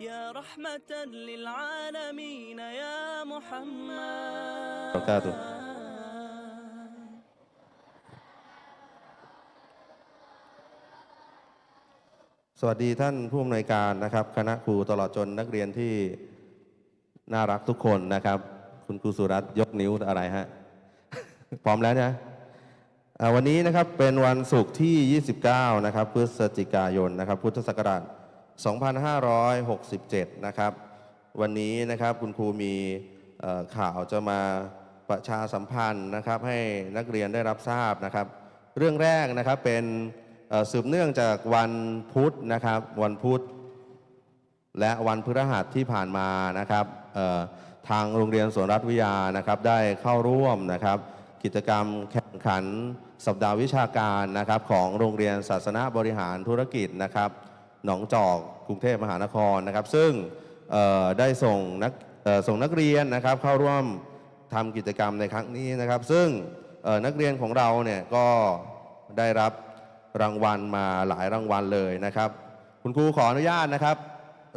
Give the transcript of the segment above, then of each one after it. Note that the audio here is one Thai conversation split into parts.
يا رحمة للعالمين يا محمد وبركاته. สวัสดีท่านผู้อำนวยการนะครับ คณะครูตลอดจนนักเรียนที่น่ารักทุกคนนะครับ คุณครูสุรัตน์ยกนิ้วอะไรฮะ พร้อมแล้วนะอ่าวันนี้นะครับเป็นวันศุกร์ที่ 29 นะครับพฤศจิกายนนะครับ พุทธศักราช 2567 นะครับ วันนี้นะครับคุณครูมีข่าวจะมาประชาสัมพันธ์นะครับให้นักเรียนได้รับทราบนะครับ เรื่องแรกนะครับเป็นสืบเนื่องจากวันพุธนะครับวันพุธ และวันพฤหัสที่ผ่านมานะครับทางโรงเรียนสวนรัฐวิทยานะครับได้เข้าร่วมนะครับ กิจกรรมแข่งขันสัปดาห์วิชาการนะครับของโรงเรียนศาสนาบริหารธุรกิจนะครับ หนองจอกกรุงเทพมหานครนะครับ ซึ่งได้ส่งนักส่งนักเรียนนะครับเข้าร่วมทำกิจกรรมในครั้งนี้นะครับ ซึ่งนักเรียนของเราเนี่ยก็ได้รับรางวัลมาหลายรางวัลเลยนะครับ คุณครูขออนุญาตนะครับ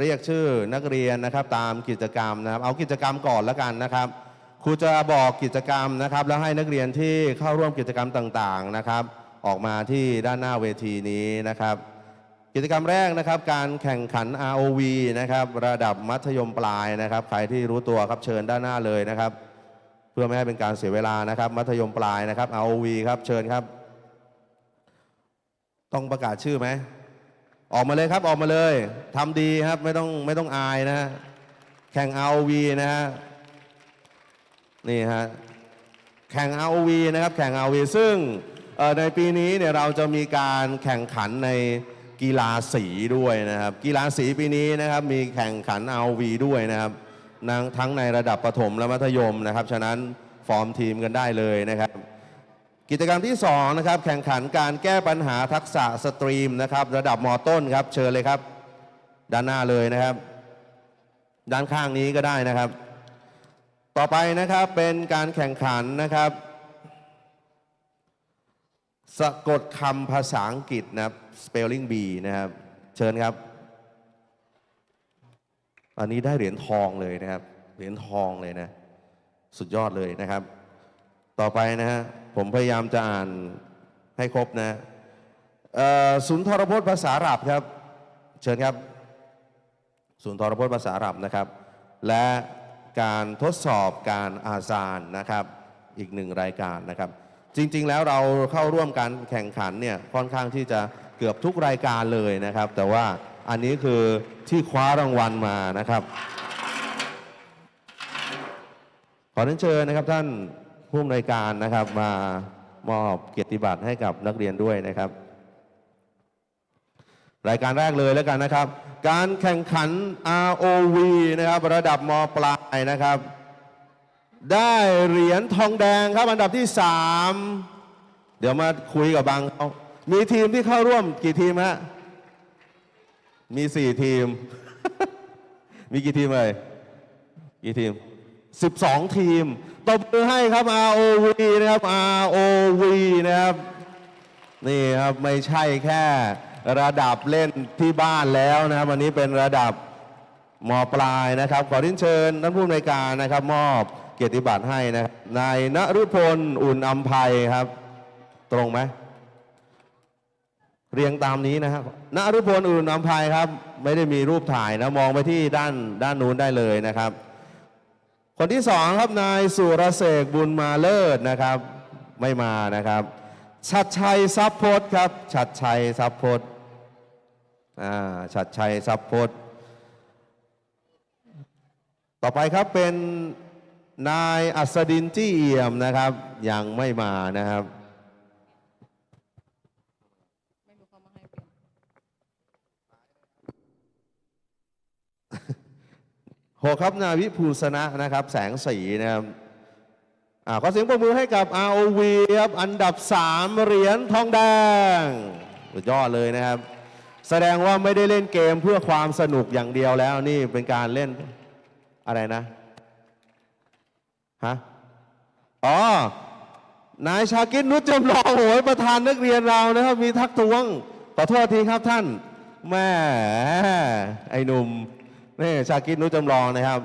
เรียกชื่อนักเรียนนะครับตามกิจกรรมนะครับ เอากิจกรรมก่อนแล้วกันนะครับครูจะบอกกิจกรรมนะครับ แล้วให้นักเรียนที่เข้าร่วมกิจกรรมต่างๆนะครับ ออกมาที่ด้านหน้าเวทีนี้นะครับ กิจกรรมแรกนะครับ การแข่งขัน ROV นะครับ ระดับมัธยมปลายนะครับ ใครที่รู้ตัวครับเชิญด้านหน้าเลยนะครับ เพื่อไม่ให้เป็นการเสียเวลานะครับ มัธยมปลายนะครับ ROV ครับเชิญครับ ต้องประกาศชื่อไหมออกมาเลยครับออกมาเลยทำดีครับไม่ต้องไม่ต้องอายนะฮะแข่ง ROV นะฮะนี่ฮะแข่ง ROV นะครับ แข่ง ROV ซึ่งในปีนี้เนี่ยเราจะมีการแข่งขันใน กีฬาสีด้วยนะครับ กีฬาสีปีนี้นะครับมีแข่งขัน ROV ด้วยนะครับทั้งในระดับประถมและมัธยมนะครับ ฉะนั้นฟอร์มทีมกันได้เลยนะครับ กิจกรรมที่2นะครับแข่งขันการแก้ปัญหาทักษะสตรีมนะครับ ระดับมต้นครับเชิญเลยครับ ด้านหน้าเลยนะครับ ด้านข้างนี้ก็ได้นะครับ ต่อไปนะครับเป็นการแข่งขันนะครับ สะกดคำภาษาอังกฤษนะครับ spelling bee นะครับ เชิญครับ อันนี้ได้เหรียญทองเลยนะครับ เหรียญทองเลยนะ สุดยอดเลยนะครับ ต่อไปนะฮะ ผมพยายามจะอ่านให้ครบนะศูนย์ทรพจน์ภาษาอาหรับครับ เชิญครับ ศูนย์ทรพจน์ภาษาอาหรับนะครับ และการทดสอบการอาซานนะครับ อีกหนึ่งรายการนะครับ จริง ๆ แล้วเราเข้าร่วมการแข่งขันเนี่ยค่อนข้างที่จะเกือบทุกรายการเลยนะครับ แต่ว่าอันนี้คือที่คว้ารางวัลมานะครับ ขอเรียนเชิญนะครับท่านผู้อำนวยการนะครับมามอบเกียรติบัตรให้กับนักเรียนด้วยนะครับ รายการแรกเลยแล้วกันนะครับ การแข่งขัน ROV นะครับระดับมปลายนะครับ ได้เหรียญทองแดงครับอันดับที่ 3 เดี๋ยวมาคุยกับบางเขามีทีมที่เข้าร่วมกี่ทีมฮะ มี 4 ทีม มีกี่ทีมเลยกี่ทีม 12 ทีมตบมือให้ครับ ROV นะครับ ROV นะครับ นี่ครับไม่ใช่แค่ระดับเล่นที่บ้านแล้วนะครับวันนี้เป็นระดับมปลายนะครับ ขอเรียนเชิญท่านผู้อำนวยการนะครับ มอบ กียรติบัตรให้นะครับนายณรุพลอุ่นอัมภัยครับ ตรงไหมเรียงตามนี้นะครับณรุพลอุ่นอัมภัยครับ ไม่ได้มีรูปถ่ายนะมองไปที่ด้านด้านนู้นได้เลยนะครับ คนที่สองครับนายสุรเสกบุญมาเลิศนะครับ ไม่มานะครับชัดชัยทรัพย์พจน์ครับชัดชัยทรัพย์พจน์อ่าชัดชัยทรัพย์พจน์ต่อไปครับเป็น นายอัศดินจี้เอี่ยมนะครับ ยังไม่มานะครับไม่รู้เขามาให้เปลี่ยนหกครับนาวิภูสนะนะครับ แสงสีนะครับอ่าขอเสียงปรบมือให้กับ ROV ครับอันดับ 3 เหรียญทองแดงสุดยอดเลยนะครับ แสดงว่าไม่ได้เล่นเกมเพื่อความสนุกอย่างเดียวแล้วนี่เป็นการเล่นอะไรนะ ฮะอ๋อนายชากินนุชจำลองโอ้ยประธานนักเรียนเรานะครับ มีทักท้วงขอโทษทีครับท่านแม่ไอ้หนุ่มนี่ชาคิดนุชจำลองนะครับ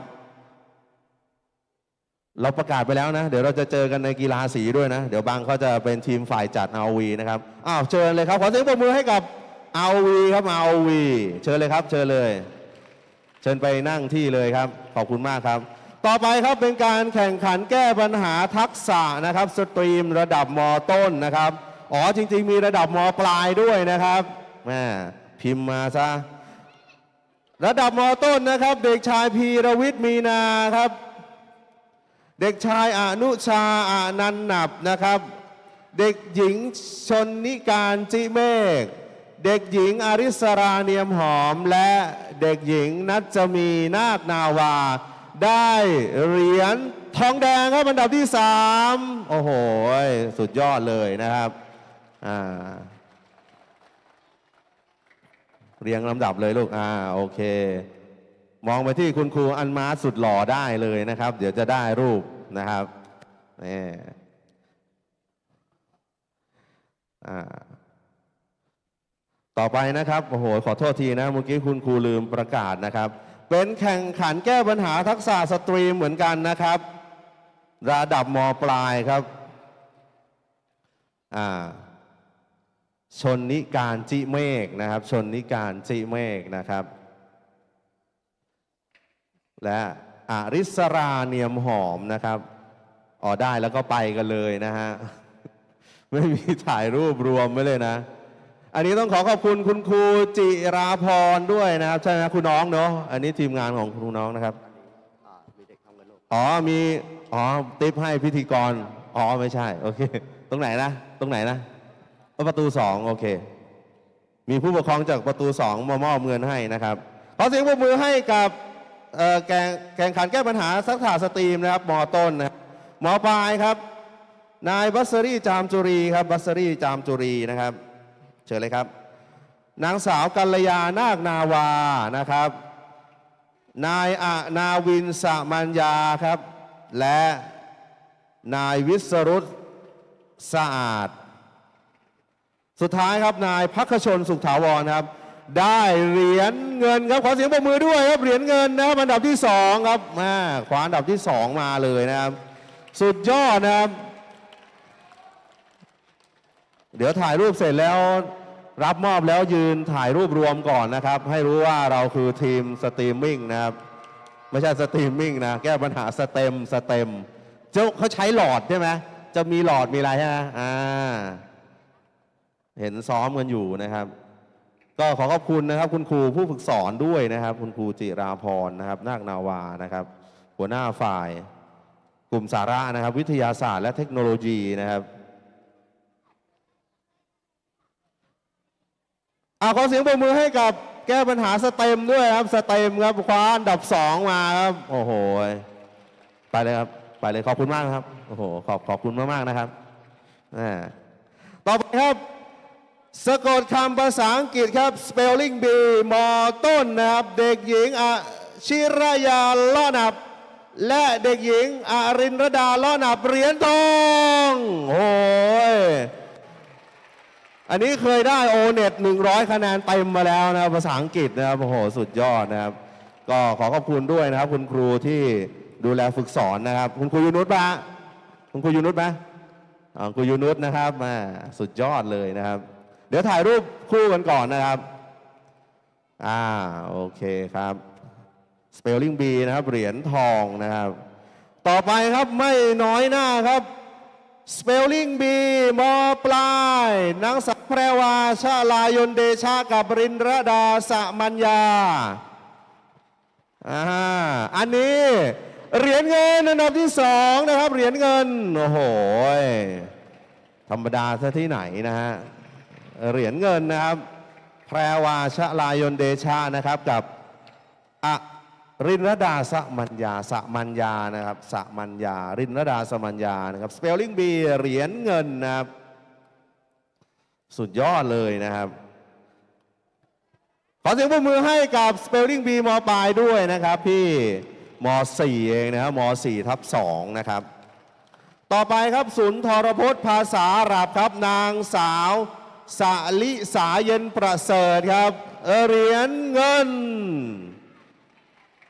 เราประกาศไปแล้วนะ เดี๋ยวเราจะเจอกันในกีฬาสีด้วยนะ เดี๋ยวบางเขาจะเป็นทีมฝ่ายจัดอาวีนะครับอ้าวเชิญเลยครับขอเสียงปรบมือให้กับอาวีครับอาวีเชิญเลยครับ เชิญเลย เชิญไปนั่งที่เลยครับ ขอบคุณมากครับ ต่อไปครับเป็นการแข่งขันแก้ปัญหาทักษะนะครับสตรีมระดับมต้นนะครับ อ๋อจริง ๆ มีระดับมปลายด้วยนะครับแม่พิมพ์มาซะระดับมต้นนะครับ เด็กชายพีรวิทย์มีนาครับ เด็กชายอนุชาอานันต์หนับนะครับ เด็กหญิงชนนิการจิเมฆเด็กหญิงอาริสราเนียมหอมและเด็กหญิงนัจมีนาคนาวา ได้เหรียญทองแดงครับอันดับที่ 3 โอ้โห สุดยอดเลยนะครับอ่าเรียงลำดับเลยลูก อ่า โอเค มองไปที่คุณครูอันมาสุดหล่อได้เลยนะครับ เดี๋ยวจะได้รูปนะครับนี่อ่า ต่อไปนะครับ โอ้โห ขอโทษทีนะ เมื่อกี้คุณครูลืมประกาศนะครับ เป็นแข่งขันแก้ปัญหาทักษะสตรีมเหมือนกันนะครับ ระดับมปลายครับชนนิการจิเมฆนะครับ ชนนิการจิเมฆนะครับ และอาริสราเนียมหอมนะครับอ๋อได้แล้วก็ไปกันเลยนะฮะ ไม่มีถ่ายรูปรวมไว้เลยนะ อันนี้ต้องขอขอบคุณคุณครูจิราพรด้วยนะครับ ใช่ไหมคุณน้องเนาะอันนี้ทีมงานของครูน้องนะครับอ๋อมีอ๋อติปให้พิธีกรอ๋อไม่ใช่โอเค ตรงไหนนะ ตรงไหนนะประตูสองโอเค มีผู้ปกครองจากประตูสองมามอบเงินให้นะครับขอเสียงปรบมือให้กับเอ่อแกงแข่งขันแก้ปัญหาสักษาสตรีมนะครับมอต้นนะครับมอปลายครับ นายบัสรีจามจุรีครับบัสรีจามจุรีนะครับ เชิญเลยครับ นางสาวกัลยานาคนาวานะครับ นายอานาวินสมัญญาครับ และนายวิสรุตสะอาด สุดท้ายครับนายพักชนสุขถาวรครับ ได้เหรียญเงินครับขอเสียงปรบมือด้วยครับเหรียญเงินนะครับอันดับที่สองครับมาขวาอันดับที่สองมาเลยนะครับ สุดยอดนะครับ เดี๋ยวถ่ายรูปเสร็จแล้วรับมอบแล้วยืนถ่ายรูปรวมก่อนนะครับ ให้รู้ว่าเราคือทีมสตรีมมิ่งนะครับ ไม่ใช่สตรีมมิ่งนะ แก้ปัญหาสเต็มสเต็มเจ้าเขาใช้หลอดใช่ไหมจะมีหลอดมีอะไรใช่ไหมอ่า เห็นซ้อมกันอยู่นะครับ ก็ขอขอบคุณนะครับ คุณครูผู้ฝึกสอนด้วยนะครับ คุณครูจิราพรนะครับ นาคนาวานะครับ หัวหน้าฝ่าย กลุ่มสาระนะครับ วิทยาศาสตร์และเทคโนโลยีนะครับ อาขอเสียงปรบมือให้กับแก้ปัญหาสเต็มด้วยครับ สเต็มครับคว้าอันดับสองมาครับ โอ้โห ไปเลยครับ ไปเลยขอบคุณมากนะครับ โอ้โห ขอบขอบคุณมากๆนะครับอ่าต่อไปครับสะกดคำภาษาอังกฤษครับ spelling bee มอต้นนะครับ เด็กหญิงอชิรยาล้อนับ และเด็กหญิงอารินรดาล้อนับเหรียญทอง โอ้ย อันนี้เคยได้โอเน็ต100คะแนนเต็มมาแล้วนะครับภาษาอังกฤษนะครับโอ้โหสุดยอดนะครับ ก็ขอขอบคุณด้วยนะครับ คุณครูที่ดูแลฝึกสอนนะครับ คุณครูยูนุชปะคุณครูยูนุชไหมคุณครูยูนุชนะครับมาสุดยอดเลยนะครับ เดี๋ยวถ่ายรูปคู่กันก่อนนะครับอ่าโอเคครับ Spelling B นะครับเหรียญทองนะครับ ต่อไปครับไม่น้อยหน้าครับ Spelling Bee มอปลายนางสาวแพรวาชาลายนเดชากับรินรดาสมัญญาอ่าอันนี้เหรียญเงินอันดับที่สองนะครับเหรียญเงินโอ้โหธรรมดาซะที่ไหนนะฮะเหรียญเงินนะครับ แพรวาชลายนเดชานะครับกับอะ รินรดาสมัญญาสมัญญานะครับสมัญญา รินรดาสมัญญานะครับ spelling bee เหรียญเงินนะครับสุดยอดเลยนะครับขอเสียงปรบมือให้กับ spelling bee มปลายด้วยนะครับพี่ม .4 เองนะครับม .4 ทับ2นะครับ ต่อไปครับศูนย์ทรพจน์ภาษาอาหรับครับนางสาวสาลิสาเย็นประเสริฐครับเเหรียญเงิน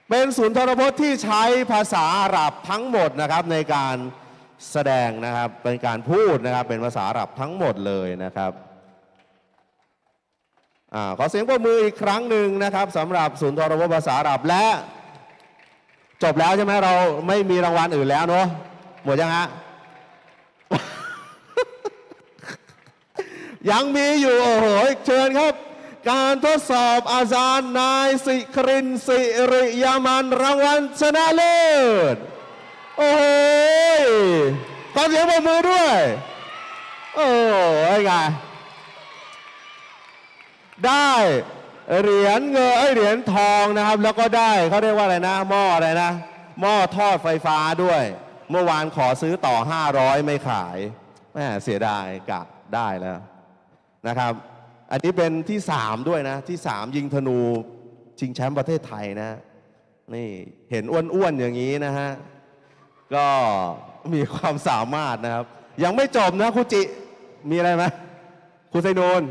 เป็นศูนย์ทรพจน์ที่ใช้ภาษาอาหรับทั้งหมดนะครับในการแสดงนะครับเป็นการพูดนะครับเป็นภาษาอาหรับทั้งหมดเลยนะครับอขอเสียงปรบมืออีกครั้งหนึ่งนะครับสำหรับศูนย์ทรพจน์ภาษาอาหรับและจบแล้วใช่ไหมเราไม่มีรางวัลอื่นแล้วเนอะหมดยังฮะยังมีอยู่โอ้โหเชิญครับ การทดสอบอาจารย์นายสิครินสิริยามันรางวัลชนะเลิศ โอ้โหขอเสียงปรบมือด้วย โอ้ยไงได้เหรียญเงินเอ้ยเหรียญทองนะครับ แล้วก็ได้เขาเรียกว่าอะไรนะ หม้ออะไรนะ หม้อทอดไฟฟ้าด้วย เมื่อวานขอซื้อต่อ 500 ไม่ขายแม่เสียดายกะได้แล้วนะครับ อันนี้เป็นที่3ด้วยนะ ที่3ยิงธนูชิงแชมป์ประเทศไทยนะ นี่เห็นอ้วนๆอย่างนี้นะฮะ ก็มีความสามารถนะครับ ยังไม่จบนะครูจิ มีอะไรไหมครูไซนูน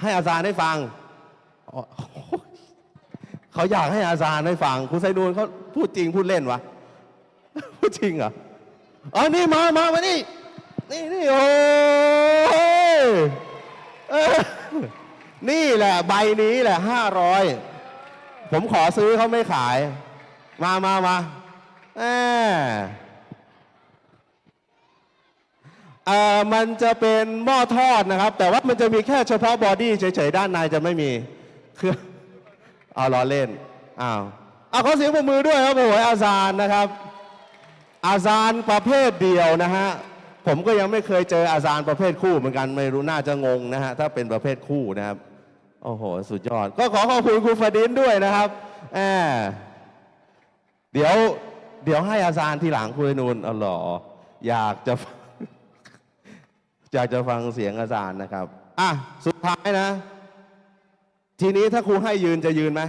ให้อาจารย์ได้ฟัง เขาอยากให้อาจารย์ได้ฟังครูไซนูนเขาพูดจริงพูดเล่นวะ พูดจริงเหรออ๋อนี่มามามานี่ นี่นี่โอ้ นี่แหละใบนี้แหละห้าร้อยผมขอซื้อเขาไม่ขาย มามามาแหมเอ่อมันจะเป็นหม้อทอดนะครับ แต่ว่ามันจะมีแค่เฉพาะบอดี้เฉยๆ ด้านในจะไม่มี คือเอาล้อเล่นอ้าวเอาขอเสียงปรบมือด้วยครับโอ้โหอาจารย์นะครับ อาจารย์ประเภทเดียวนะฮะผมก็ยังไม่เคยเจออาจารย์ประเภทคู่เหมือนกันไม่รู้น่าจะงงนะฮะถ้าเป็นประเภทคู่นะครับ โอ้โห สุดยอด ก็ขอขอบคุณครูฟาดินด้วยนะครับแหมเดี๋ยว เดี๋ยวให้อาจารย์ทีหลังคุยนูนอ๋อหรออยากจะอยากจะฟังเสียงอาจารย์นะครับ อะ สุดท้ายนะ ทีนี้ถ้าครูให้ยืนจะยืนไหม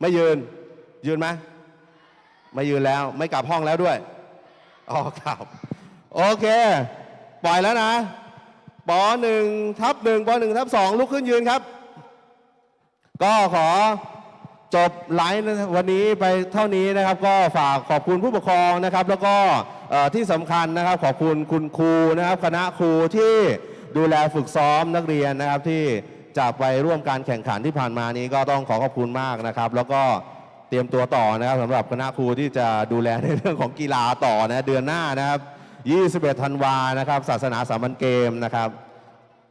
ไม่ยืน ยืนไหมไม่ยืนแล้ว ไม่กลับห้องแล้วด้วย อ๋อครับ โอเค ปล่อยแล้วนะ ปหนึ่งทับหนึ่งปหนึ่งทับสองลุกขึ้นยืนครับ ก็ขอจบไลฟ์วันนี้ไปเท่านี้นะครับ ก็ฝากขอบคุณผู้ปกครองนะครับ แล้วก็ที่สำคัญนะครับ ขอบคุณคุณครูนะครับ คณะครูที่ดูแลฝึกซ้อมนักเรียนนะครับที่จะไปร่วมการแข่งขันที่ผ่านมานี้ก็ต้องขอขอบคุณมากนะครับ แล้วก็เตรียมตัวต่อนะครับสำหรับคณะครูที่จะดูแลในเรื่องของกีฬาต่อนะเดือนหน้านะครับ 21ธันวานะครับ ศาสนาสามัญเกมนะครับ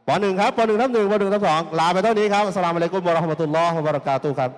ปหนึ่งครับปหนึ่งทับหนึ่งปหนึ่งทับสองลาไปเท่านี้ครับสลามอะลัยกุมบะราะห์มะตุลลอฮ์วะบะเราะกาตุครับ